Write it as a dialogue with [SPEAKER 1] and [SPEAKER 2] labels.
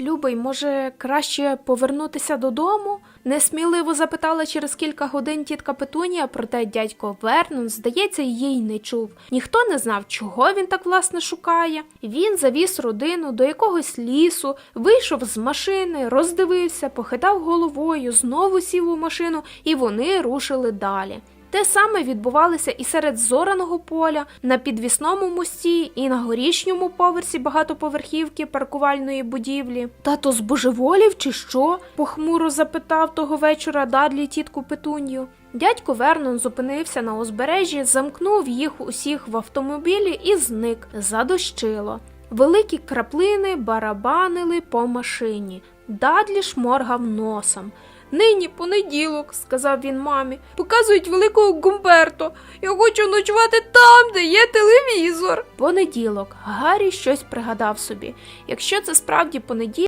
[SPEAKER 1] Любий, може, краще повернутися додому? Несміливо запитала через кілька годин тітка Петунія, проте дядько Вернон, здається, її не чув. Ніхто не знав, чого він так власне шукає. Він завіз родину до якогось лісу, вийшов з машини, роздивився, похитав головою, знову сів у машину, і вони рушили далі. Те саме відбувалося і серед зораного поля, на підвісному мості, і на горішньому поверсі багатоповерхівки паркувальної будівлі. Тато збожеволів чи що? похмуро запитав того вечора Дадлі тітку Петунью. Дядько Вернон зупинився на узбережжі, замкнув їх усіх в автомобілі і зник. Задощило. Великі краплини барабанили по машині. Дадлі шморгав носом. Нині понеділок, сказав він мамі. Показують великого Гумберто. Я хочу ночувати там, де є телевізор. Понеділок. Гаррі щось пригадав собі. Якщо це справді понеділок.